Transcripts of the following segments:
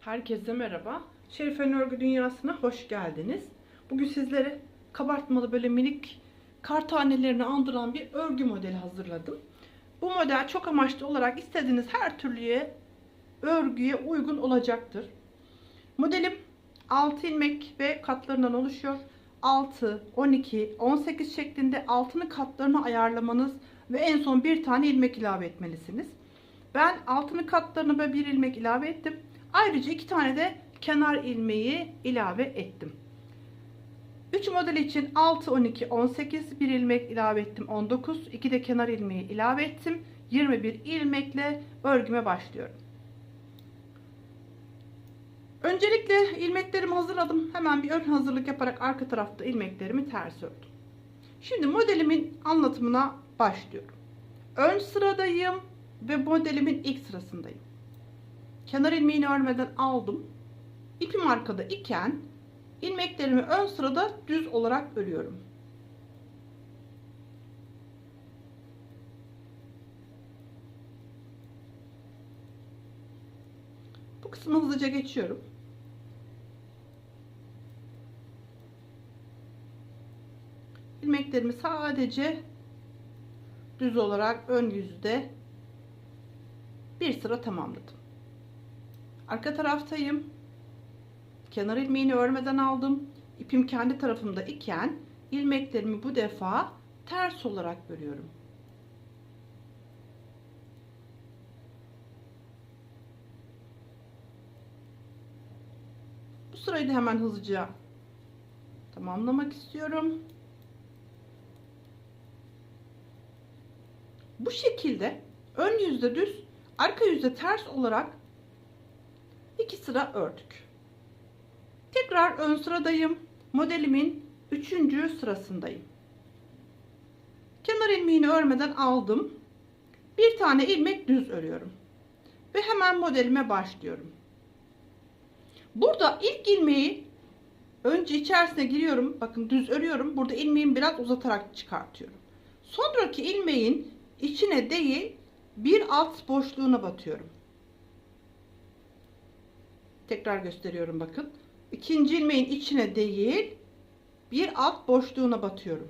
Herkese merhaba. Şerife'nin örgü dünyasına hoş geldiniz. Bugün sizlere kabartmalı böyle minik kar tanelerini andıran bir örgü modeli hazırladım. Bu model çok amaçlı olarak istediğiniz her türlüye örgüye uygun olacaktır. Modelim 6 ilmek ve katlarından oluşuyor. 6, 12, 18 şeklinde altını katlarını ayarlamanız ve en son bir tane ilmek ilave etmelisiniz. Ben altını katlarını ve bir ilmek ilave ettim. Ayrıca iki tane de kenar ilmeği ilave ettim. 3 model için 6, 12, 18 bir ilmek ilave ettim 19. 2 de kenar ilmeği ilave ettim. 21 ilmekle örgüme başlıyorum. Öncelikle ilmeklerimi hazırladım. Hemen bir ön hazırlık yaparak arka tarafta ilmeklerimi ters ördüm. Şimdi modelimin anlatımına başlıyorum. Ön sıradayım ve modelimin ilk sırasındayım. Kenar ilmeğini örmeden aldım. İpim arkada iken ilmeklerimi ön sırada düz olarak örüyorum. Bu kısmı hızlıca geçiyorum. ilmeklerimi sadece düz olarak ön yüzde bir sıra tamamladım. Arka taraftayım. Kenar ilmeğini örmeden aldım. İpim kendi tarafımda iken ilmeklerimi bu defa ters olarak örüyorum. Bu sırayı da hemen hızlıca tamamlamak istiyorum. Bu şekilde ön yüzde düz, arka yüzde ters olarak iki sıra ördük. Tekrar ön sıradayım. Modelimin üçüncü sırasındayım. Kenar ilmeğini örmeden aldım. Bir tane ilmek düz örüyorum. Ve hemen modelime başlıyorum. Burada ilk ilmeği önce içerisine giriyorum. Bakın düz örüyorum. Burada ilmeğimi biraz uzatarak çıkartıyorum. Sonraki ilmeğin içine değil bir alt boşluğuna batıyorum. Tekrar gösteriyorum bakın. İkinci ilmeğin içine değil bir alt boşluğuna batıyorum.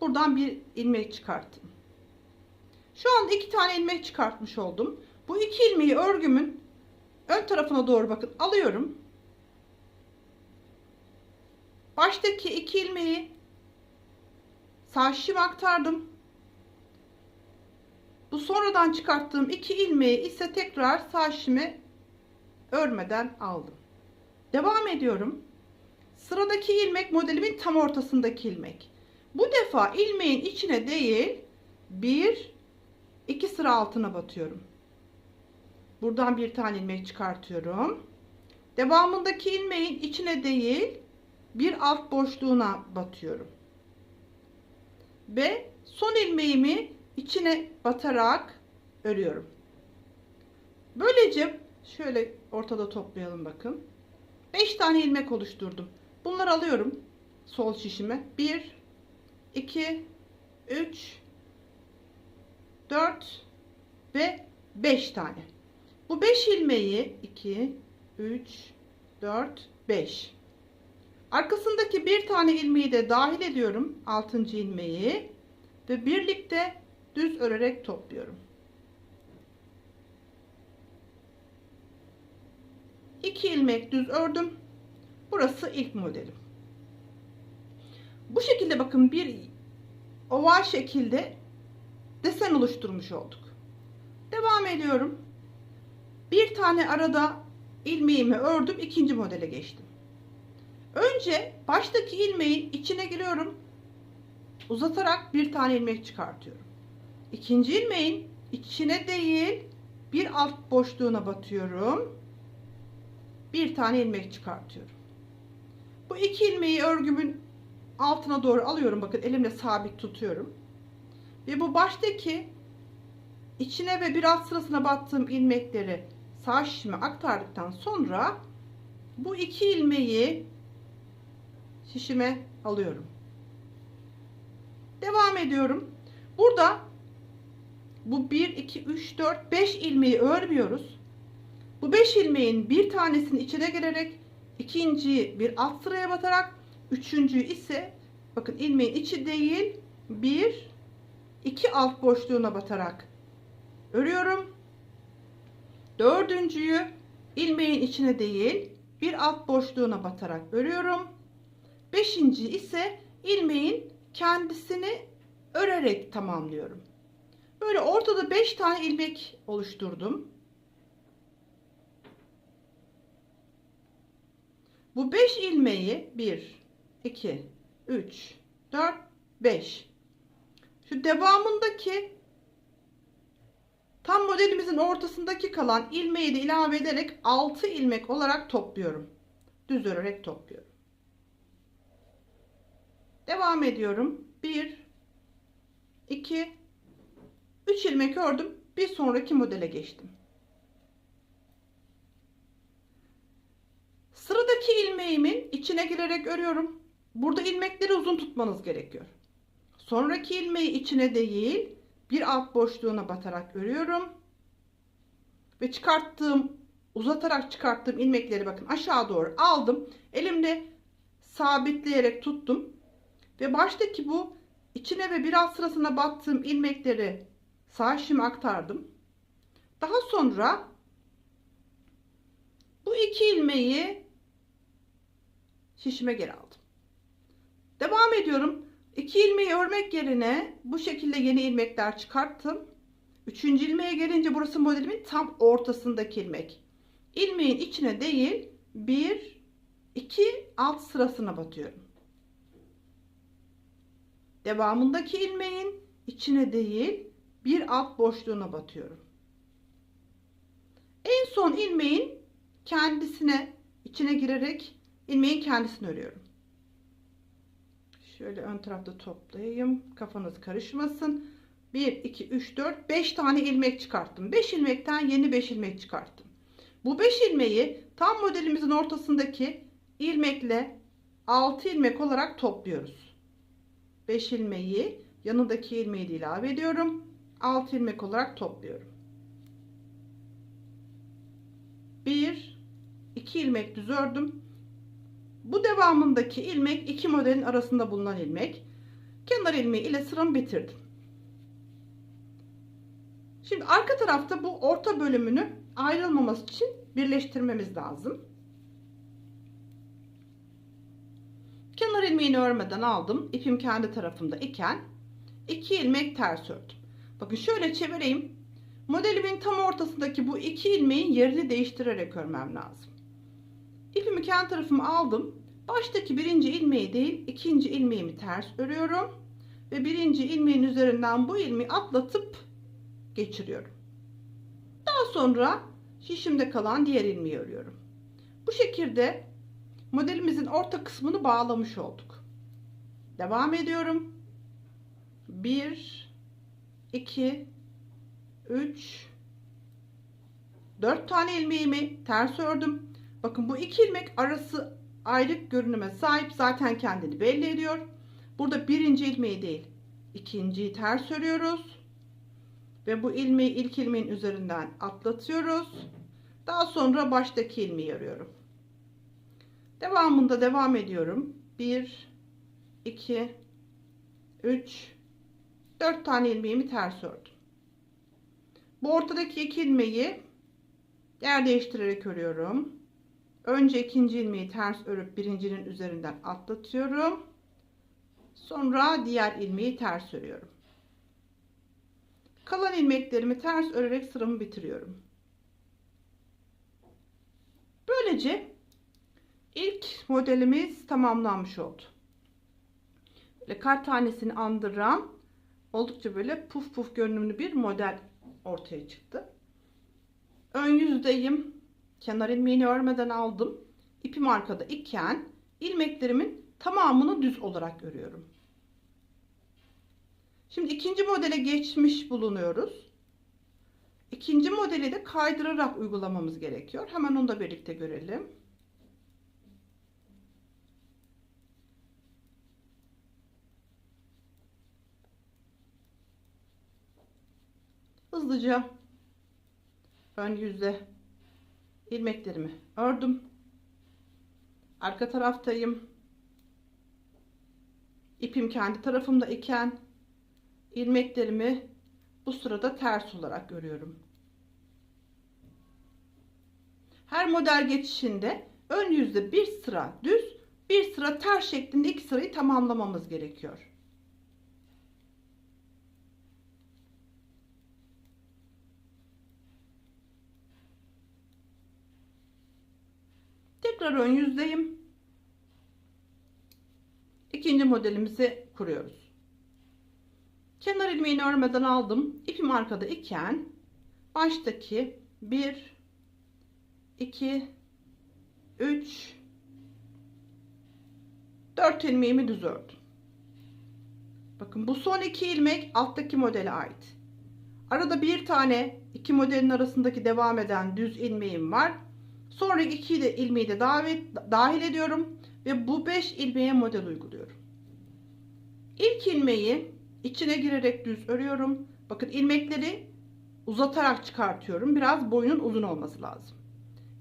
Buradan bir ilmek çıkarttım. Şu anda iki tane ilmek çıkartmış oldum. Bu iki ilmeği örgümün ön tarafına doğru bakın alıyorum. Baştaki iki ilmeği sağ şişime aktardım. Bu sonradan çıkarttığım iki ilmeği ise tekrar sağ şişime örmeden aldım. Devam ediyorum. Sıradaki ilmek modelimin tam ortasındaki ilmek. Bu defa ilmeğin içine değil bir iki sıra altına batıyorum. Buradan bir tane ilmek çıkartıyorum. Devamındaki ilmeğin içine değil bir alt boşluğuna batıyorum. Ve son ilmeğimi içine batarak örüyorum. Böylece şöyle ortada toplayalım bakın. 5 tane ilmek oluşturdum. Bunları alıyorum sol şişime. 1 2 3 4 ve 5 tane. Bu 5 ilmeği 2 3 4 5 Arkasındaki bir tane ilmeği de dahil ediyorum. 6. ilmeği ve birlikte düz örerek topluyorum. 2 ilmek düz ördüm. Burası ilk modelim. Bu şekilde bakın bir oval şekilde desen oluşturmuş olduk. Devam ediyorum. Bir tane arada ilmeğimi ördüm. ikinci modele geçtim. Önce baştaki ilmeğin içine giriyorum. Uzatarak bir tane ilmek çıkartıyorum. İkinci ilmeğin içine değil bir alt boşluğuna batıyorum. Bir tane ilmek çıkartıyorum. Bu iki ilmeği örgümün altına doğru alıyorum. Bakın elimle sabit tutuyorum. Ve bu baştaki içine ve bir alt sırasına battığım ilmekleri sağ şişime aktardıktan sonra bu iki ilmeği şişime alıyorum. Devam ediyorum. Burada bu 1 2 3 4 5 ilmeği örmüyoruz. Bu Bu 5 ilmeğin bir tanesini içine girerek ikinciyi bir alt sıraya batarak üçüncüyü ise bakın ilmeğin içi değil bir iki alt boşluğuna batarak örüyorum. Dördüncüyü ilmeğin içine değil bir alt boşluğuna batarak örüyorum. Beşinci ise ilmeğin kendisini örerek tamamlıyorum. Böyle ortada 5 tane ilmek oluşturdum. Bu 5 ilmeği 1, 2, 3, 4, 5. Şu devamındaki tam modelimizin ortasındaki kalan ilmeği de ilave ederek 6 ilmek olarak topluyorum. Düz örerek topluyorum. Devam ediyorum. 1, 2, 3 ilmek ördüm. Bir sonraki modele geçtim. Sıradaki ilmeğimin içine girerek örüyorum. Burada ilmekleri uzun tutmanız gerekiyor. Sonraki ilmeği içine değil, bir alt boşluğuna batarak örüyorum. Ve çıkarttığım, uzatarak çıkarttığım ilmekleri bakın aşağı doğru aldım. Elimle sabitleyerek tuttum. Ve baştaki bu içine ve bir alt sırasına battığım ilmekleri sağ şişime aktardım. Daha sonra bu iki ilmeği şişime geri aldım. Devam ediyorum. İki ilmeği örmek yerine bu şekilde yeni ilmekler çıkarttım. Üçüncü ilmeğe gelince burası modelimin tam ortasındaki ilmek. İlmeğin içine değil bir iki alt sırasına batıyorum. Devamındaki ilmeğin içine değil bir alt boşluğuna batıyorum. En son ilmeğin kendisine içine girerek ilmeğin kendisini örüyorum. Şöyle ön tarafta toplayayım. Kafanız karışmasın. 1, 2, 3, 4, 5 tane ilmek çıkarttım. 5 ilmekten yeni 5 ilmek çıkarttım. Bu 5 ilmeği tam modelimizin ortasındaki ilmekle 6 ilmek olarak topluyoruz. 5 ilmeği yanındaki ilmeği de ilave ediyorum. 6 ilmek olarak topluyorum. 1 2 ilmek düz ördüm. Bu devamındaki ilmek iki modelin arasında bulunan ilmek. Kenar ilmeği ile sıramı bitirdim. Şimdi arka tarafta bu orta bölümünü ayrılmaması için birleştirmemiz lazım. Kenar ilmeğini örmeden aldım. İpim kendi tarafımda iken iki ilmek ters ördüm. Bakın şöyle çevireyim. Modelimin tam ortasındaki bu iki ilmeğin yerini değiştirerek örmem lazım. İpimi kendi tarafıma aldım. Baştaki birinci ilmeği değil ikinci ilmeğimi ters örüyorum. Ve birinci ilmeğin üzerinden bu ilmeği atlatıp geçiriyorum. Daha sonra şişimde kalan diğer ilmeği örüyorum. Bu şekilde modelimizin orta kısmını bağlamış olduk. Devam ediyorum. 1 2 3 4 tane ilmeğimi ters ördüm. Bakın bu iki ilmek arası ayrık görünüme sahip zaten kendini belli ediyor. Burada birinci ilmeği değil ikinciyi ters örüyoruz. Ve bu ilmeği ilk ilmeğin üzerinden atlatıyoruz. Daha sonra baştaki ilmeği örüyorum. Devamında devam ediyorum. 1 2 3 4 tane ilmeğimi ters ördüm. Bu ortadaki iki ilmeği yer değiştirerek örüyorum. Önce ikinci ilmeği ters örüp birincinin üzerinden atlatıyorum. Sonra diğer ilmeği ters örüyorum. Kalan ilmeklerimi ters örerek sıramı bitiriyorum. Böylece ilk modelimiz tamamlanmış oldu. Böyle kar tanesini andıran oldukça böyle puf puf görünümlü bir model ortaya çıktı. Ön yüzdeyim. Kenar ilmeğini örmeden aldım. İpim arkada iken ilmeklerimin tamamını düz olarak örüyorum. Şimdi ikinci modele geçmiş bulunuyoruz. İkinci modeli de kaydırarak uygulamamız gerekiyor. Hemen onu da birlikte görelim. Hızlıca ön yüzde ilmeklerimi ördüm. Arka taraftayım. İpim kendi tarafımda iken ilmeklerimi bu sırada ters olarak örüyorum. Her model geçişinde ön yüzde bir sıra düz, bir sıra ters şeklinde iki sırayı tamamlamamız gerekiyor. Tekrar ön yüzdeyim. İkinci modelimizi kuruyoruz. Kenar ilmeğini örmeden aldım. İpim arkada iken baştaki 1 2 3 4 ilmeğimi düz ördüm. Bakın bu son iki ilmek alttaki modele ait. Arada bir tane iki modelin arasındaki devam eden düz ilmeğim var. Sonra iki de ilmeği de davet, dahil ediyorum ve bu 5 ilmeğe model uyguluyorum. İlk ilmeği içine girerek düz örüyorum. Bakın ilmekleri uzatarak çıkartıyorum. Biraz boyunun uzun olması lazım.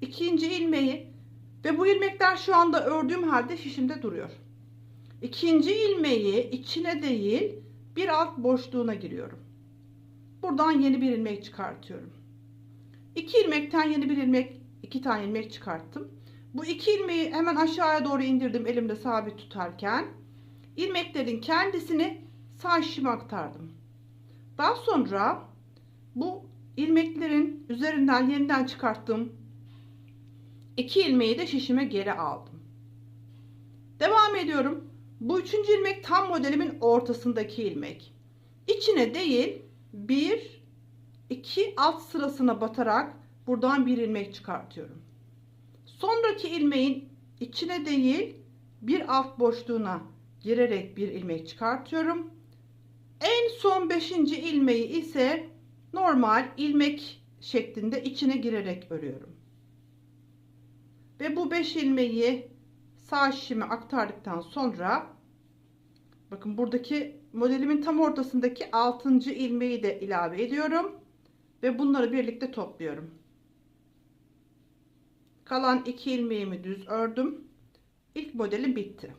İkinci ilmeği ve bu ilmekler şu anda ördüğüm halde şişimde duruyor. İkinci ilmeği içine değil bir alt boşluğuna giriyorum. Buradan yeni bir ilmek çıkartıyorum. İki ilmekten yeni bir ilmek, iki tane ilmek çıkarttım. Bu iki ilmeği hemen aşağıya doğru indirdim elimde sabit tutarken. ilmeklerin kendisini sağ şişime aktardım. Daha sonra bu ilmeklerin üzerinden yeniden çıkarttığım iki ilmeği de şişime geri aldım. Devam ediyorum. Bu üçüncü ilmek tam modelimin ortasındaki ilmek. İçine değil bir iki alt sırasına batarak buradan bir ilmek çıkartıyorum. Sonraki ilmeğin içine değil bir alt boşluğuna girerek bir ilmek çıkartıyorum. En son beşinci ilmeği ise normal ilmek şeklinde içine girerek örüyorum. Ve bu 5 ilmeği sağ şişime aktardıktan sonra bakın buradaki modelimin tam ortasındaki 6. ilmeği de ilave ediyorum ve bunları birlikte topluyorum. Kalan 2 ilmeğimi düz ördüm. İlk modelim bitti.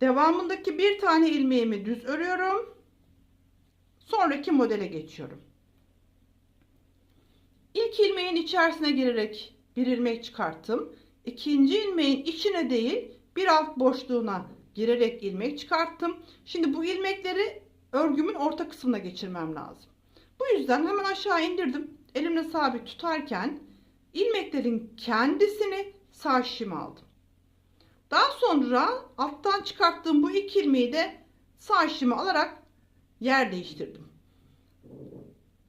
Devamındaki bir tane ilmeğimi düz örüyorum. Sonraki modele geçiyorum. İlk ilmeğin içerisine girerek bir ilmek çıkarttım. İkinci ilmeğin içine değil bir alt boşluğuna girerek ilmek çıkarttım. Şimdi bu ilmekleri örgümün orta kısmına geçirmem lazım. Bu yüzden hemen aşağı indirdim. Elimle sabit tutarken ilmeklerin kendisini sağ aldım. Daha sonra alttan çıkarttığım bu iki ilmeği de sağ şişime alarak yer değiştirdim.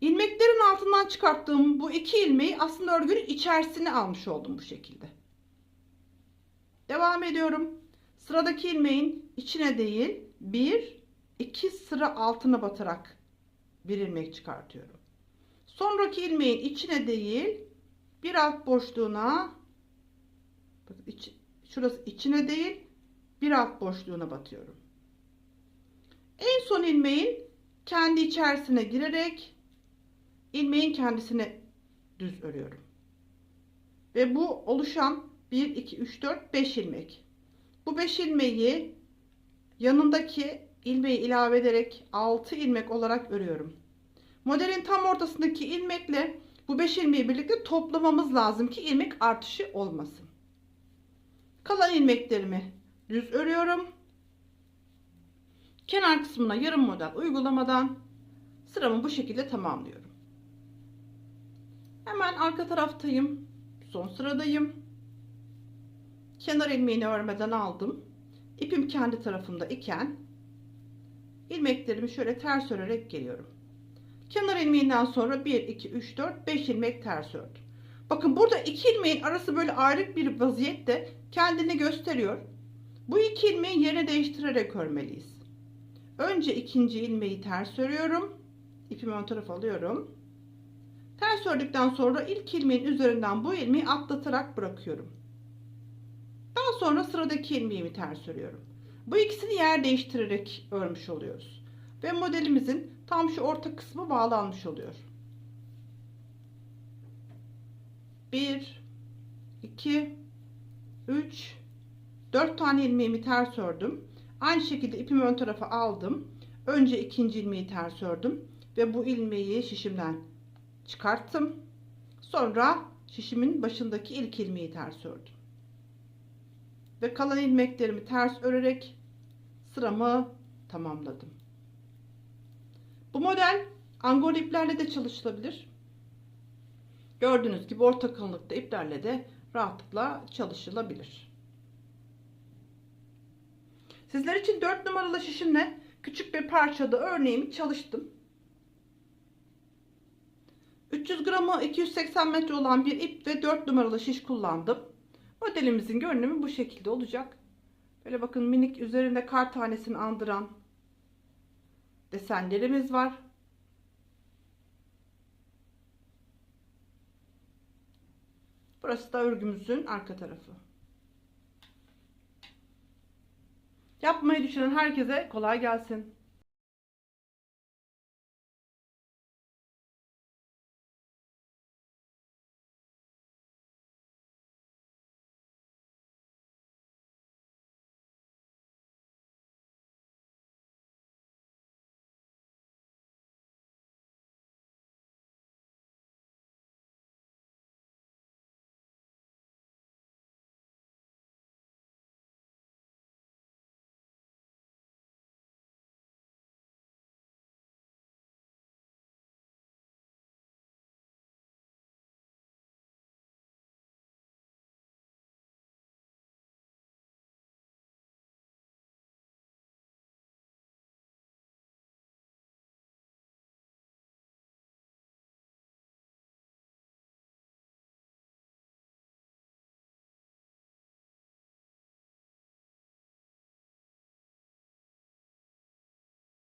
İlmeklerin altından çıkarttığım bu iki ilmeği aslında örgünün içerisine almış oldum bu şekilde. Devam ediyorum. Sıradaki ilmeğin içine değil bir iki sıra altına batarak bir ilmek çıkartıyorum. Sonraki ilmeğin içine değil bir alt boşluğuna bakın iç, şurası içine değil bir alt boşluğuna batıyorum. En son ilmeğin kendi içerisine girerek ilmeğin kendisine düz örüyorum. Ve bu oluşan 1 2 3 4 5 ilmek. Bu 5 ilmeği yanındaki ilmeği ilave ederek 6 ilmek olarak örüyorum. Modelin tam ortasındaki ilmekle bu 5 ilmeği birlikte toplamamız lazım ki ilmek artışı olmasın. Kalan ilmeklerimi düz örüyorum. Kenar kısmına yarım model uygulamadan sıramı bu şekilde tamamlıyorum. Hemen arka taraftayım. Son sıradayım. Kenar ilmeğini örmeden aldım. İpim kendi tarafımda iken ilmeklerimi şöyle ters örerek geliyorum. Kenar ilmeğinden sonra 1 2 3 4 5 ilmek ters ördüm. Bakın burada iki ilmeğin arası böyle ayrık bir vaziyette kendini gösteriyor. Bu iki ilmeği yerine değiştirerek örmeliyiz. Önce ikinci ilmeği ters örüyorum. İpimi ön tarafa alıyorum. Ters ördükten sonra ilk ilmeğin üzerinden bu ilmeği atlatarak bırakıyorum. Daha sonra sıradaki ilmeğimi ters örüyorum. Bu ikisini yer değiştirerek örmüş oluyoruz. Ve modelimizin tam şu orta kısmı bağlanmış oluyor. 1 2 3 4 tane ilmeğimi ters ördüm. Aynı şekilde ipimi ön tarafa aldım. Önce ikinci ilmeği ters ördüm ve bu ilmeği şişimden çıkarttım. Sonra şişimin başındaki ilk ilmeği ters ördüm. Ve kalan ilmeklerimi ters örerek sıramı tamamladım. Bu model angol iplerle de çalışılabilir. Gördüğünüz gibi orta kalınlıkta iplerle de rahatlıkla çalışılabilir. Sizler için 4 numaralı şişimle küçük bir parçada örneğimi çalıştım. 300 gramı 280 metre olan bir ip ve 4 numaralı şiş kullandım. Modelimizin görünümü bu şekilde olacak. Böyle bakın minik üzerinde kar tanesini andıran desenlerimiz var. Burası da örgümüzün arka tarafı. Yapmayı düşünen herkese kolay gelsin.